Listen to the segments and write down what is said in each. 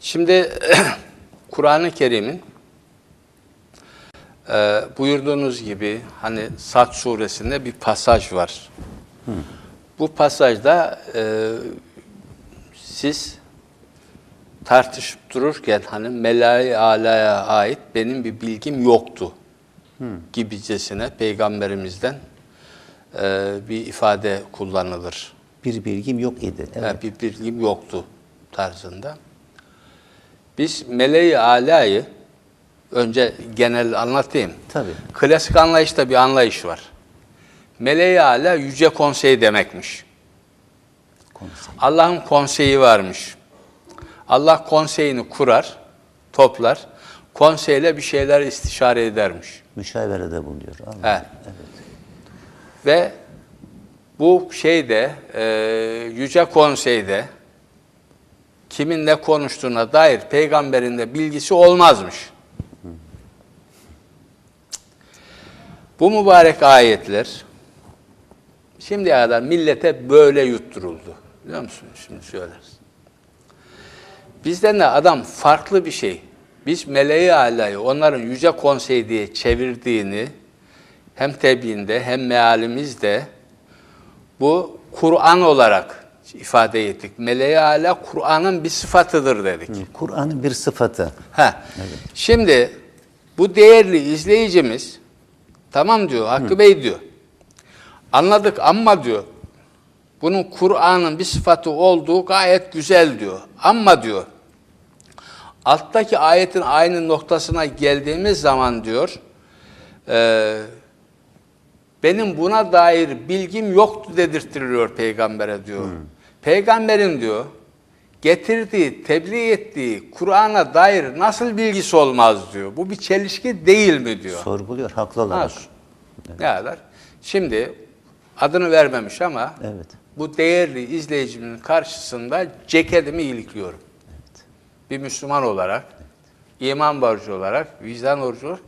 Şimdi Kur'an-ı Kerim'in e, buyurduğunuz gibi hani Sad suresinde bir pasaj var. Bu pasajda e, siz tartışıp dururken hani Melai Ala'ya ait benim bir bilgim yoktu gibicesine peygamberimizden e, bir ifade kullanılır. Bir bilgim yok idi. Evet. Yani bir bilgim yoktu tarzında. Biz Meleği Ala'yı önce genel anlatayım. Tabii. Klasik anlayışta bir anlayış var. Meleği Ala yüce konsey demekmiş. Konsey. Allah'ın konseyi varmış. Allah konseyini kurar, toplar. Konseyle bir şeyler istişare edermiş. Müşavirede bulunuyor. Anladım. He. Ve bu şeyde, e, Yüce Konsey'de kimin ne konuştuğuna dair peygamberin de bilgisi olmazmış. Bu mübarek ayetler şimdiye kadar millete böyle yutturuldu. Biliyor musun? Şimdi söylersin. Bizden de adam farklı bir şey. Biz meleği alayı onların yüce konsey diye çevirdiğini hem tebliğinde hem mealimizde bu Kur'an olarak ifade ettik. Meleği ala Kur'an'ın bir sıfatıdır dedik. Kur'an'ın bir sıfatı. Ha. Şimdi bu değerli izleyicimiz tamam diyor Hakkı Bey diyor. Anladık ama diyor bunun Kur'an'ın bir sıfatı olduğu gayet güzel diyor. Ama diyor alttaki ayetin aynı noktasına geldiğimiz zaman diyor e, benim buna dair bilgim yoktu dedirttiriliyor peygambere diyor. Peygamberin diyor getirdiği, tebliğ ettiği Kur'an'a dair nasıl bilgisi olmaz diyor. Bu bir çelişki değil mi diyor. Sorguluyor haklı olarak. Ha, Ne kadar? Şimdi adını vermemiş ama Evet. bu değerli izleyicimin karşısında ceketimi ilikliyorum. Bir Müslüman olarak, iman borcu olarak, vicdan borcu olarak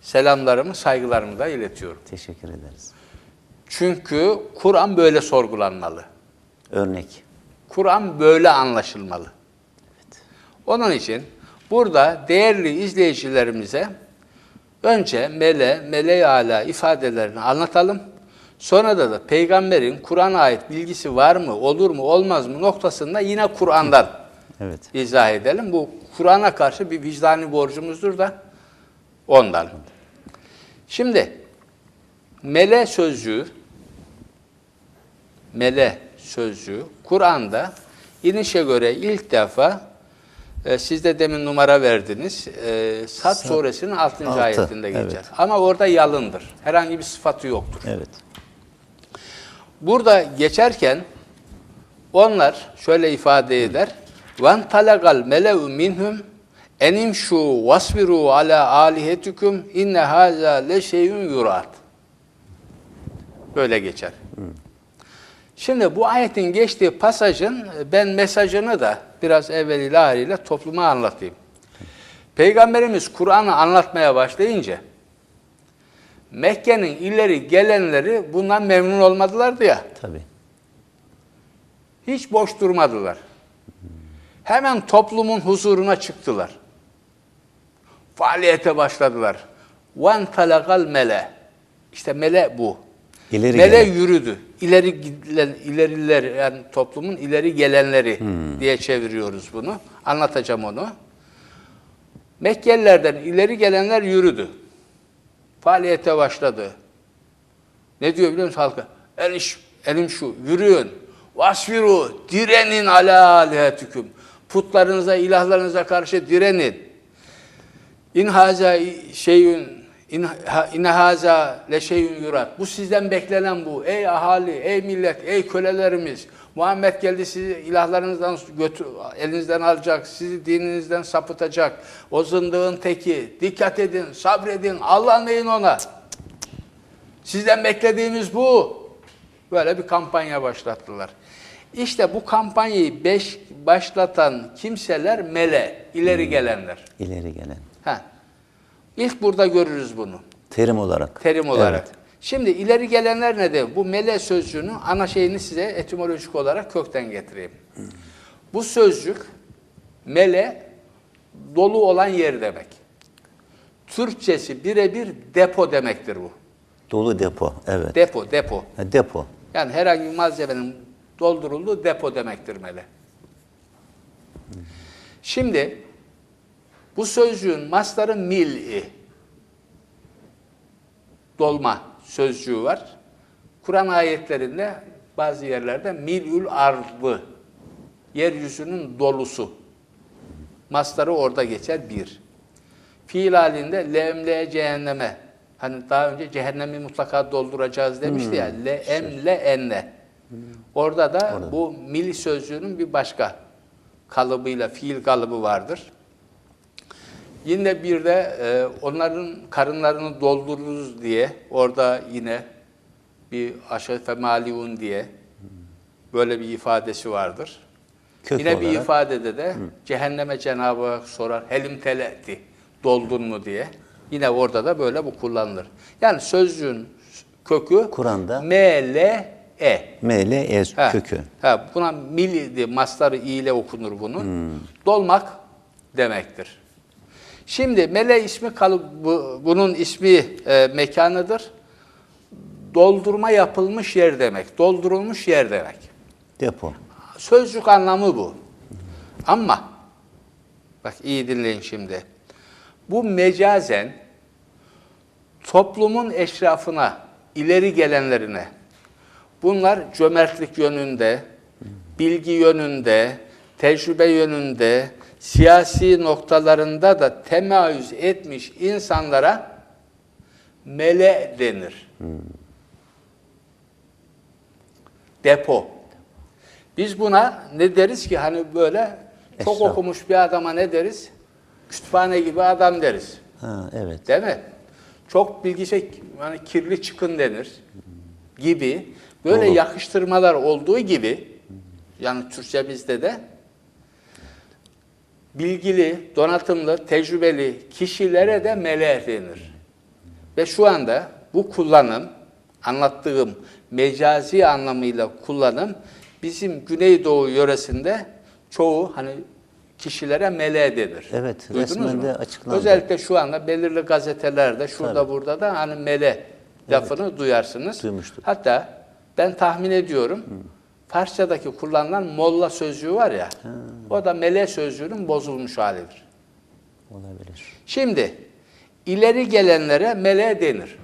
selamlarımı, saygılarımı da iletiyorum. Teşekkür ederiz. Çünkü Kur'an böyle sorgulanmalı. Örnek. Kur'an böyle anlaşılmalı. Onun için burada değerli izleyicilerimize önce mele, mele ala ifadelerini anlatalım. Sonra da, da peygamberin Kur'an'a ait bilgisi var mı, olur mu, olmaz mı noktasında yine Kur'an'dan Evet. izah edelim. Bu Kur'an'a karşı bir vicdani borcumuzdur da ondan. Şimdi mele sözcüğü mele sözcüğü Kur'an'da inişe göre ilk defa e, siz de demin numara verdiniz. E, Sad suresinin 6. Altı, ayetinde geçer. evet. Ama orada yalındır. Herhangi bir sıfatı yoktur. Evet. Burada geçerken onlar şöyle ifade eder. Van talagal mele'u minhum enimşu vasbiru ala alihetikum inne haza le şeyun yurat. Böyle geçer. Şimdi bu ayetin geçtiği pasajın ben mesajını da biraz evveliyle haliyle topluma anlatayım. Peygamberimiz Kur'an'ı anlatmaya başlayınca Mekke'nin ileri gelenleri bundan memnun olmadılardı ya. Tabii. Hiç boş durmadılar. Hemen toplumun huzuruna çıktılar. Faaliyete başladılar. Van talakal mele. İşte mele bu. İleri mele gelen. yürüdü. İleri gidilen, ileriler yani toplumun ileri gelenleri diye çeviriyoruz bunu. Anlatacağım onu. Mekkelilerden ileri gelenler yürüdü. Faaliyete başladı. Ne diyor biliyor musun halka? Eliş, elim şu, yürüyün. Vasfiru, direnin ala alihetüküm. Putlarınıza, ilahlarınıza karşı direnin. İn haza şeyün, in, ha- in haza le şeyün yurat. Bu sizden beklenen bu. Ey ahali, ey millet, ey kölelerimiz. Muhammed geldi sizi ilahlarınızdan götür, elinizden alacak, sizi dininizden sapıtacak. O zındığın teki. Dikkat edin, sabredin, Allah'ın ona. Sizden beklediğimiz bu. Böyle bir kampanya başlattılar. İşte bu kampanyayı beş başlatan kimseler mele, ileri gelenler. İleri gelen. Ha. İlk burada görürüz bunu Terim olarak. terim olarak. Evet. Şimdi ileri gelenler ne demek? Bu mele sözcüğünün ana şeyini size etimolojik olarak kökten getireyim. Bu sözcük mele dolu olan yer demek. Türkçesi birebir depo demektir bu. Dolu depo. Evet. Depo, depo. Ha, depo. Yani herhangi bir malzemenin doldurulduğu depo demektir mele. Şimdi bu sözcüğün mastarı mil'i. Dolma sözcüğü var. Kur'an ayetlerinde bazı yerlerde mil'ül ardı. Yeryüzünün dolusu. Mastarı orada geçer bir. Fiil halinde lemle cehenneme. Hani daha önce cehennemi mutlaka dolduracağız demişti ya. Le emle enne. Orada da bu mil sözcüğünün bir başka kalıbıyla fiil kalıbı vardır. Yine bir de e, onların karınlarını doldururuz diye orada yine bir aşefe maliun diye böyle bir ifadesi vardır. Kök Yine bir olarak. ifadede de cehenneme Cenab-ı Hak sorar helim teletti doldun mu diye. Yine orada da böyle bu kullanılır. Yani sözcüğün kökü Kur'an'da M, L, E. M, L, E Ha, kökü. Ha, buna milidi, mastarı i ile okunur bunun. Dolmak demektir. Şimdi mele ismi kalıbı, bunun ismi e, mekanıdır. Doldurma yapılmış yer demek. Doldurulmuş yer demek. Depo. Sözcük anlamı bu. Ama bak iyi dinleyin şimdi. Bu mecazen toplumun eşrafına, ileri gelenlerine bunlar cömertlik yönünde, bilgi yönünde, tecrübe yönünde, siyasi noktalarında da temayüz etmiş insanlara mele denir. Depo. Biz buna ne deriz ki hani böyle çok Esnaf. okumuş bir adama ne deriz? Kütüphane gibi adam deriz. Ha, evet. Değil mi? Çok bilgisi yani kirli çıkın denir gibi böyle Dolu. yakıştırmalar olduğu gibi yani Türkçemizde de bilgili, donatımlı, tecrübeli kişilere de melek denir. Ve şu anda bu kullanım, anlattığım mecazi anlamıyla kullanım bizim Güneydoğu yöresinde çoğu hani kişilere meleğe denir. Evet, Duydunuz resmen mu? de açıklandı. Özellikle şu anda belirli gazetelerde şurada Tabii. burada da hani mele lafını duyarsınız. Duymuştuk. Hatta ben tahmin ediyorum Farsçadaki kullanılan molla sözcüğü var ya o da mele sözcüğünün bozulmuş halidir. Olabilir. Şimdi ileri gelenlere mele denir.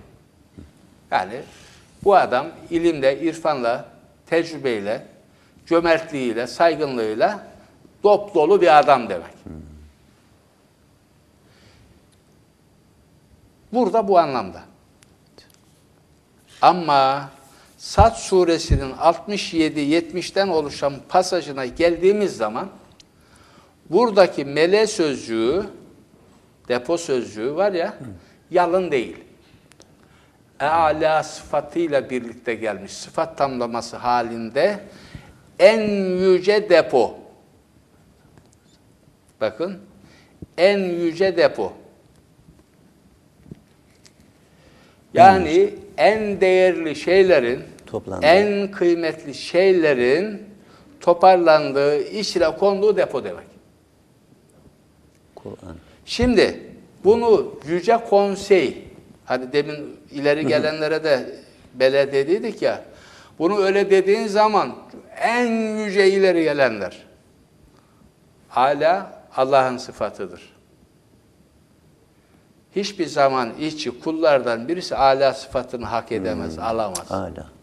Yani bu adam ilimle, irfanla, tecrübeyle, cömertliğiyle, saygınlığıyla dop dolu bir adam demek. Burada bu anlamda. Ama Sad suresinin 67-70'ten oluşan pasajına geldiğimiz zaman buradaki mele sözcüğü, depo sözcüğü var ya, yalın değil. Eala sıfatıyla birlikte gelmiş. Sıfat tamlaması halinde en yüce depo. Bakın, en yüce depo. Yani en değerli şeylerin, Toplandığı. en kıymetli şeylerin toparlandığı, içine konduğu depo demek. Kur'an. Şimdi bunu Yüce Konsey, hani demin ileri gelenlere de bele dediydik ya, bunu öyle dediğin zaman en yüce ileri gelenler hala Allah'ın sıfatıdır. Hiçbir zaman işçi kullardan birisi ala sıfatını hak edemez, alamaz. Hala.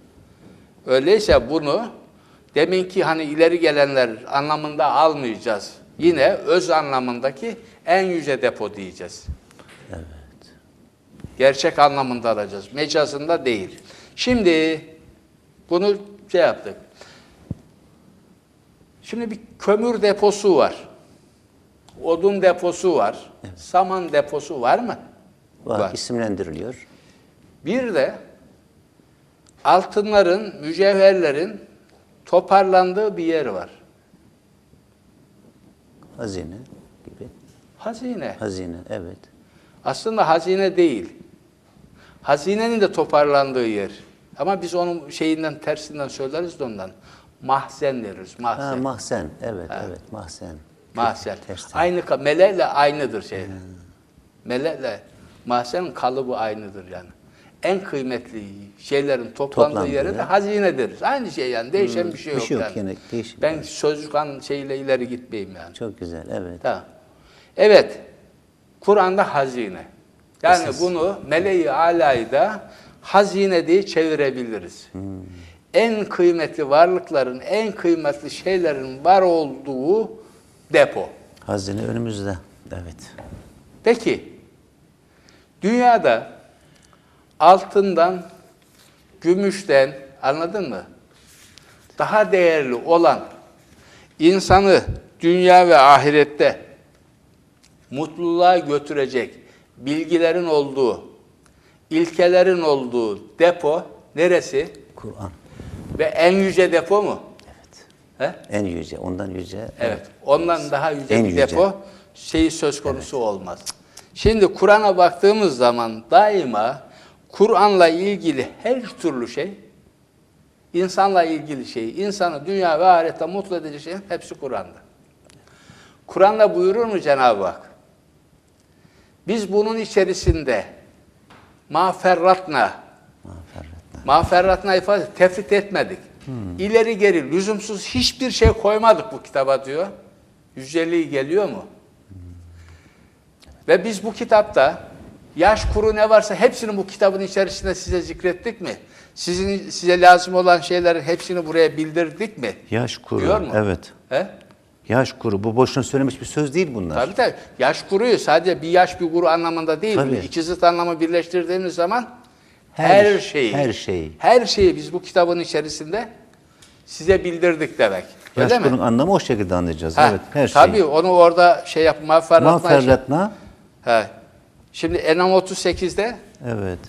Öyleyse bunu deminki hani ileri gelenler anlamında almayacağız. Yine öz anlamındaki en yüce depo diyeceğiz. Evet. Gerçek anlamında alacağız. Mecazında değil. Şimdi bunu şey yaptık. Şimdi bir kömür deposu var. Odun deposu var. Saman deposu var mı? Var, Var. isimlendiriliyor. Bir de altınların, mücevherlerin toparlandığı bir yer var. Hazine gibi. Hazine. Hazine, evet. Aslında hazine değil. Hazinenin de toparlandığı yer. Ama biz onun şeyinden tersinden söyleriz de ondan. Mahzen deriz, mahzen. Ha, mahzen, evet, evet, mahzen. Mahzen. tersten. Aynı meleğle aynıdır şey. Meleğle mahzenin kalıbı aynıdır yani. En kıymetli şeylerin toplandığı, Toplandığı yere de hazine deriz. Aynı şey yani. Değişen bir şey bir yok şey yok yani. yani. Ben sözcükten şeyle ileri gitmeyeyim yani. Çok güzel. Evet. Tamam. Evet. Kur'an'da hazine. Yani Esas. bunu meleği alayda hazine diye çevirebiliriz. Hmm. En kıymetli varlıkların, en kıymetli şeylerin var olduğu depo. Hazine önümüzde. Evet. Peki, dünyada altından, gümüşten, anladın mı? Daha değerli olan insanı dünya ve ahirette mutluluğa götürecek bilgilerin olduğu, ilkelerin olduğu depo neresi? Kur'an. Ve en yüce depo mu? Evet. He? En yüce. Ondan yüce. Evet. Ondan daha yüce En bir yüce. depo şeyi söz konusu olmaz. Şimdi Kur'an'a baktığımız zaman daima Kur'an'la ilgili her türlü şey, insanla ilgili şey, insanı dünya ve ahirette mutlu edecek şey hepsi Kur'an'da. Kur'an'da buyurur mu Cenab-ı Hak? Biz bunun içerisinde maferratna, Mağfiret. Mağferratına ifade tefrit etmedik. İleri geri lüzumsuz hiçbir şey koymadık bu kitaba diyor. Yüceliği geliyor mu? Ve biz bu kitapta yaş kuru ne varsa hepsini bu kitabın içerisinde size zikrettik mi? Sizin size lazım olan şeylerin hepsini buraya bildirdik mi? Yaş kuru. Diyor mu? Evet. He? Yaş kuru. Bu boşuna söylemiş bir söz değil bunlar. Tabii tabii. Yaş kuruyu sadece bir yaş bir kuru anlamında değil. Tabii. İki zıt anlamı birleştirdiğimiz zaman Her- her, şeyi, her şeyi. her şeyi biz bu kitabın içerisinde size bildirdik demek. Yaş Öyle mi? kurun anlamı o şekilde anlayacağız. Ha, evet. Her. Tabii onu orada şey yap, mağferratna. Mağfiretna. He. Şimdi Enam 38'de Evet.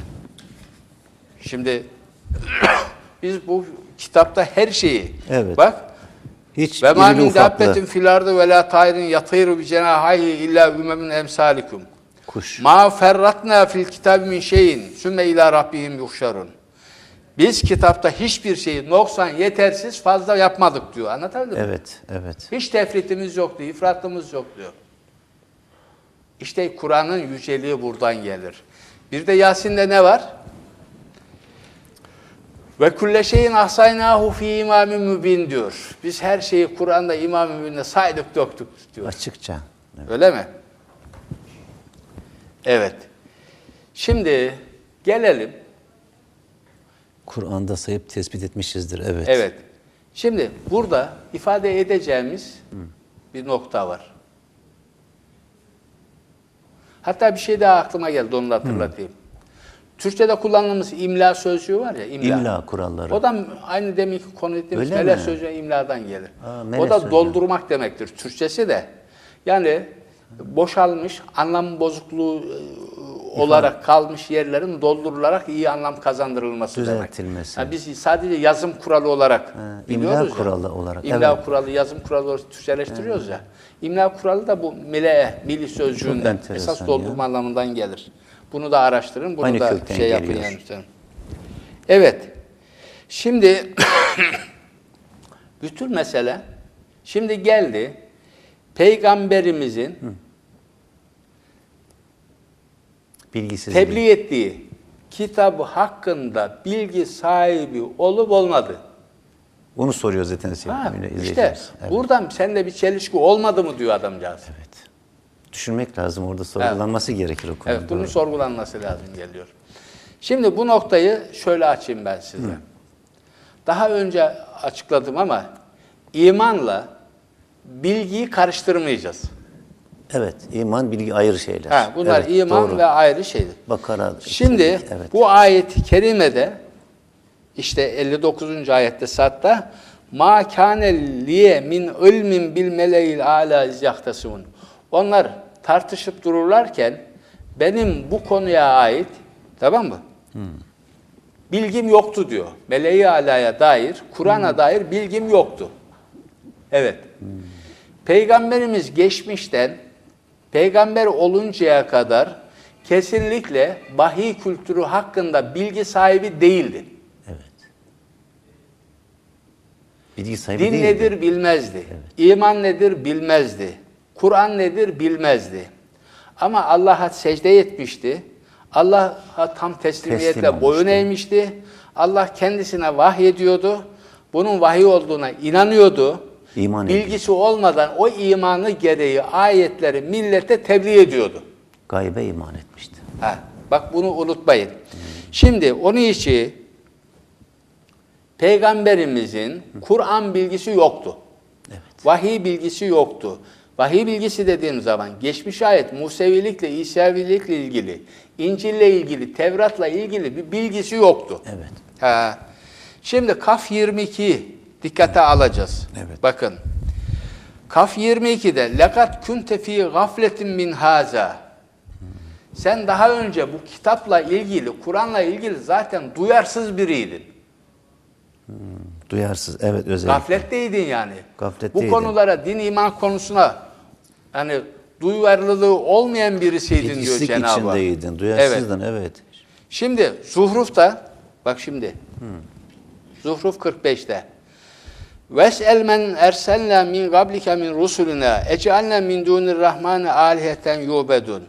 şimdi biz bu kitapta her şeyi Evet. bak Hiç ve ma irili min ufaklı dabbetin fil ardı ve la tayrin yatayru bi cenahayhi illa ümemin emsalikum. kuş. Ma ferratna fil kitabi min şeyin sümme ila rabbihim yuhşarun. Biz kitapta hiçbir şeyi noksan yetersiz fazla yapmadık diyor. Anlatabildim mi? Evet. Evet. Hiç tefritimiz yok diyor, ifratımız yok diyor. İşte Kur'an'ın yüceliği buradan gelir. Bir de Yasin'de ne var? Ve kulle şeyin ahsaynahu fi imamin mübin diyor. Biz her şeyi Kur'an'da imam-ı mübinde saydık döktük diyor. Açıkça. Evet. Öyle mi? Evet. Şimdi gelelim. Kur'an'da sayıp tespit etmişizdir. Evet. Evet. Şimdi burada ifade edeceğimiz bir nokta var. Hatta bir şey daha aklıma geldi onu hatırlatayım. Türkçe'de kullandığımız imla sözcüğü var ya imla. İmla kuralları. O da aynı deminki konu ettiğimiz Öyle melek mi? sözcüğü imladan gelir. Aa, o da sözcüğü. doldurmak demektir Türkçesi de. Yani boşalmış, anlam bozukluğu olarak kalmış yerlerin doldurularak iyi anlam kazandırılması demek. Düzeltilmesi. Ha, biz sadece yazım kuralı olarak Ha, biliyoruz imla ya. kuralı olarak, İmla evet. kuralı, yazım kuralı olarak Türkçeleştiriyoruz ya. İmla kuralı da bu mile, mili sözcüğünden esas ya. doldurma anlamından gelir. Bunu da araştırın, bunu Aynı da şey yapın geliyor. yani. Evet. Şimdi bütün mesele şimdi geldi. Peygamberimizin Bilgisizliği. tebliğ ettiği kitabı hakkında bilgi sahibi olup olmadı. Onu soruyor zaten Ha, sevgili işte izleyicilerimiz. Evet. buradan sende bir çelişki olmadı mı diyor adamcağız. evet. Düşünmek lazım. Orada sorgulanması gerekir o konuda. Evet, bunun Doğru. sorgulanması lazım geliyor. Şimdi bu noktayı şöyle açayım ben size. Daha önce açıkladım ama imanla bilgiyi karıştırmayacağız. Evet. iman bilgi ayrı şeyler. Ha, bunlar Evet, iman doğru. ve ayrı şeydir. Bakara. Şimdi evet. bu ayeti kerimede işte 59. ayette satta ma kâne liye min ilmin bil meleil ala iz yahtesun. Onlar tartışıp dururlarken benim bu konuya ait tamam mı? Bilgim yoktu diyor. Meleği alaya dair, Kur'an'a dair bilgim yoktu. Evet. Peygamberimiz geçmişten peygamber oluncaya kadar kesinlikle vahiy kültürü hakkında bilgi sahibi değildi. Evet. Bilgi sahibi Din değildi. nedir bilmezdi. İman nedir bilmezdi. Kur'an nedir bilmezdi. Ama Allah'a secde etmişti. Allah'a tam teslimiyetle Teslim boyun olmuştu. eğmişti. Allah kendisine vahyediyordu. Bunun vahiy olduğuna inanıyordu. İman. Bilgisi olmadan o imanı gereği ayetleri millete tebliğ ediyordu. Gaybe iman etmişti. Ha, bak bunu unutmayın. Şimdi onun için peygamberimizin Kur'an bilgisi yoktu. Evet. Vahiy bilgisi yoktu. Vahiy bilgisi dediğim zaman geçmiş ayet Musevilikle, İsavilikle ilgili, İncil'le ilgili, Tevrat'la ilgili bir bilgisi yoktu. Evet. Ha. Şimdi Kaf 22 dikkate alacağız. Evet. Bakın. Kaf 22'de lekat kunte fi gafletin min haza. Sen daha önce bu kitapla ilgili, Kur'an'la ilgili zaten duyarsız biriydin. Duyarsız. Evet özellikle. Gafletteydin yani. Gafletteydin. Bu konulara, din iman konusuna yani duyarlılığı olmayan birisiydin diyor Bilgisizlik Cenab-ı Hak. içindeydin. Duyarsızdın evet. Şimdi Zuhruf'ta bak şimdi. Zuhruf 45'te. Ves'el men erselna min qablike min rusulina ec'alna min dunir rahmani aliheten yubedun.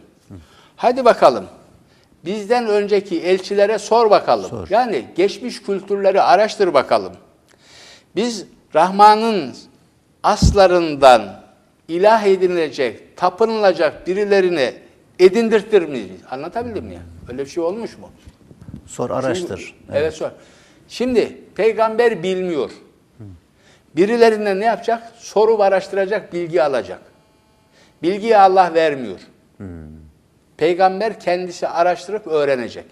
Hadi bakalım. Bizden önceki elçilere sor bakalım. Sor. Yani geçmiş kültürleri araştır bakalım. Biz Rahman'ın aslarından ilah edinilecek, tapınılacak birilerini edindirtir miyiz? Anlatabildim mi ya? Öyle bir şey olmuş mu? Sor araştır. Şimdi- evet. sor. Şimdi peygamber bilmiyor. Birilerinden ne yapacak? Soru araştıracak, bilgi alacak. Bilgiyi Allah vermiyor. Peygamber kendisi araştırıp öğrenecek.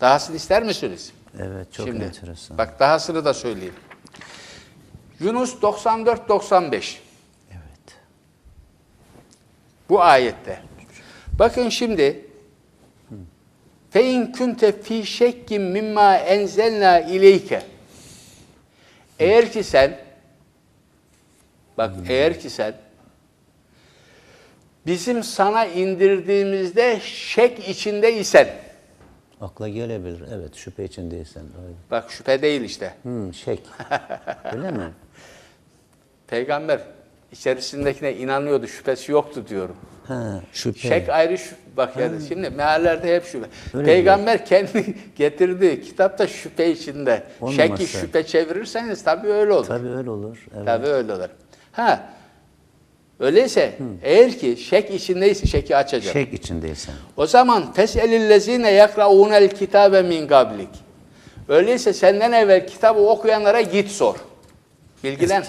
Dahasını ister misiniz? Evet çok Şimdi, enteresan. Bak dahasını da söyleyeyim. Yunus 94-95 Evet. bu ayette. Bakın şimdi fe in kunte fi şekkin mimma enzelna ileyke eğer ki sen bak eğer ki sen bizim sana indirdiğimizde şek içindeysen Akla gelebilir. Evet şüphe içindeysen. Öyle. bak şüphe değil işte Hmm, şek. Öyle mi? peygamber içerisindekine inanıyordu şüphesi yoktu diyorum. Ha, şüphe. Şek ayrı şü- bak yani şimdi meallerde hep şüphe. Öyle Peygamber kendi getirdiği kitapta şüphe içinde. Olmaması. Şeki şüphe çevirirseniz tabii öyle olur. Tabii öyle olur. Evet. Tabii öyle olur. Ha. Öyleyse eğer ki şek içindeyse şeki açacak. Şek içindeysen. O zaman feselillezine yakraunel kitabe min gablik. Öyleyse senden evvel kitabı okuyanlara git sor. Bilgilen.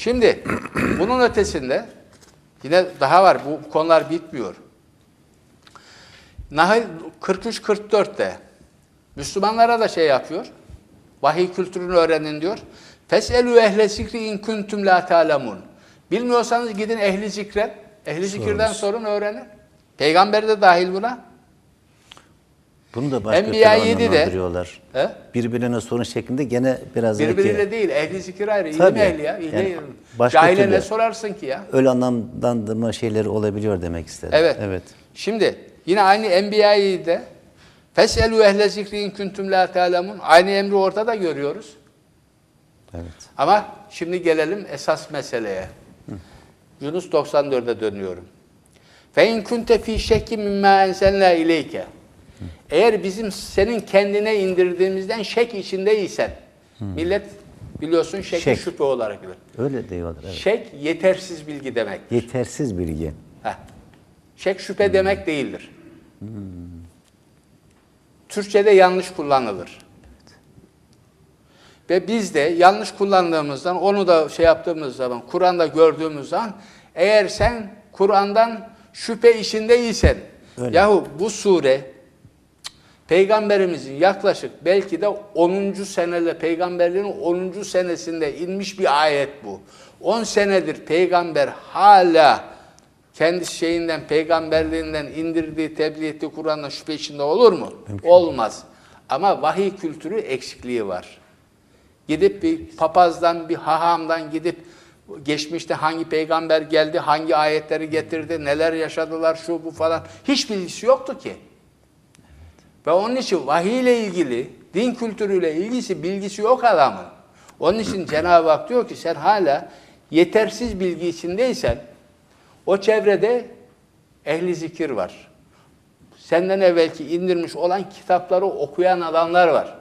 Şimdi bunun ötesinde yine daha var. Bu konular bitmiyor. Nahl 43-44'te Müslümanlara da şey yapıyor. Vahiy kültürünü öğrenin diyor. Feselu ehle zikri in kuntum la ta'lemun. Bilmiyorsanız gidin ehli zikre. Ehli zikirden sorun öğrenin. Peygamber de dahil buna. Bunu da başka Enbiya türlü 7'de anlamlandırıyorlar. He? Birbirine sorun şeklinde gene biraz belki Birbiriyle değil. Ehli zikir ayrı. İlim Tabii. ehli ya. İlim Yani başka Cahile türlü. ne sorarsın ki ya? öyle anlamlandırma şeyleri olabiliyor demek istedim. Evet. Evet. Şimdi yine aynı Enbiya'yı de Feselu ehle zikri in kuntum la ta'lemun. Aynı emri orada da görüyoruz. Evet. Ama şimdi gelelim esas meseleye. Yunus 94'e dönüyorum. Fe in kunte fi şekki mimma enselna ileyke. Eğer bizim senin kendine indirdiğimizden şek içindeysen, millet biliyorsun şek, Şek. şüphe olarak bilir. Öyle diyorlar. Evet. Şek yetersiz bilgi demek. Yetersiz bilgi. Heh. Şek şüphe demek değildir. Türkçe'de yanlış kullanılır. Ve biz de yanlış kullandığımızdan, onu da şey yaptığımız zaman, Kur'an'da gördüğümüz zaman, eğer sen Kur'an'dan şüphe içindeysen, Öyle. yahu bu sure, Peygamberimizin yaklaşık belki de 10. senede, peygamberliğin 10. senesinde inmiş bir ayet bu. 10 senedir peygamber hala kendi şeyinden, peygamberliğinden indirdiği, tebliğ ettiği Kur'an'la şüphe içinde olur mu? Olmaz. Ama vahiy kültürü eksikliği var. Gidip bir papazdan, bir hahamdan gidip geçmişte hangi peygamber geldi, hangi ayetleri getirdi, neler yaşadılar, şu bu falan. Hiç bilgisi yoktu ki. Ve onun için vahiy ile ilgili, din kültürüyle ilgisi, bilgisi yok adamın. Onun için Cenab-ı Hak diyor ki sen hala yetersiz bilgi içindeysen o çevrede ehli zikir var. Senden evvelki indirmiş olan kitapları okuyan adamlar var.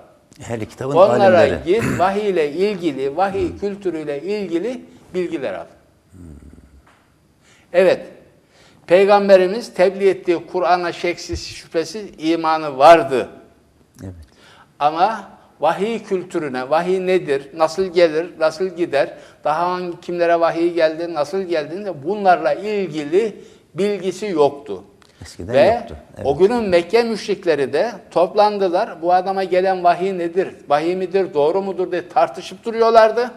Ehli kitabın Onlara alimleri. git, vahiy ile ilgili, vahiy kültürüyle ilgili bilgiler al. Evet, Peygamberimiz tebliğ ettiği Kur'an'a şeksiz şüphesiz imanı vardı. Evet. Ama vahiy kültürüne, vahiy nedir, nasıl gelir, nasıl gider, daha hangi kimlere vahiy geldi, nasıl geldiğinde bunlarla ilgili bilgisi yoktu. Eskiden Ve yoktu. Evet. o günün Mekke müşrikleri de toplandılar. Bu adama gelen vahiy nedir, vahiy midir, doğru mudur diye tartışıp duruyorlardı.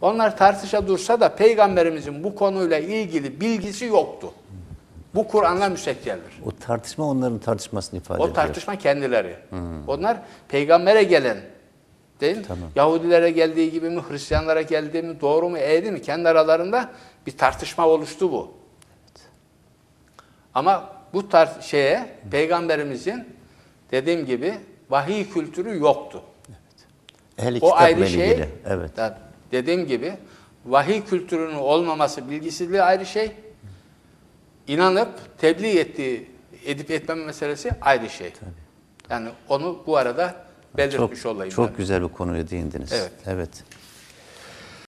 Onlar tartışa dursa da Peygamberimizin bu konuyla ilgili bilgisi yoktu. Bu Kur'an'la müsekkeldir. O tartışma onların tartışmasını ifade O ediyor. tartışma kendileri. Onlar peygambere gelen değil mi? Tamam. Yahudilere geldiği gibi mi, Hristiyanlara geldiği mi, doğru mu, eğri mi? Kendi aralarında bir tartışma oluştu bu. Ama bu tar şeye peygamberimizin dediğim gibi vahiy kültürü yoktu. Ehli O ayrı ilgili. şey. Evet. Yani dediğim gibi vahiy kültürünün olmaması, bilgisizliği ayrı şey. İnanıp tebliğ ettiği, edip etmeme meselesi ayrı şey. Yani onu bu arada belirtmiş Çok, olayım. çok ben. güzel bir konuya değindiniz. Evet. Evet.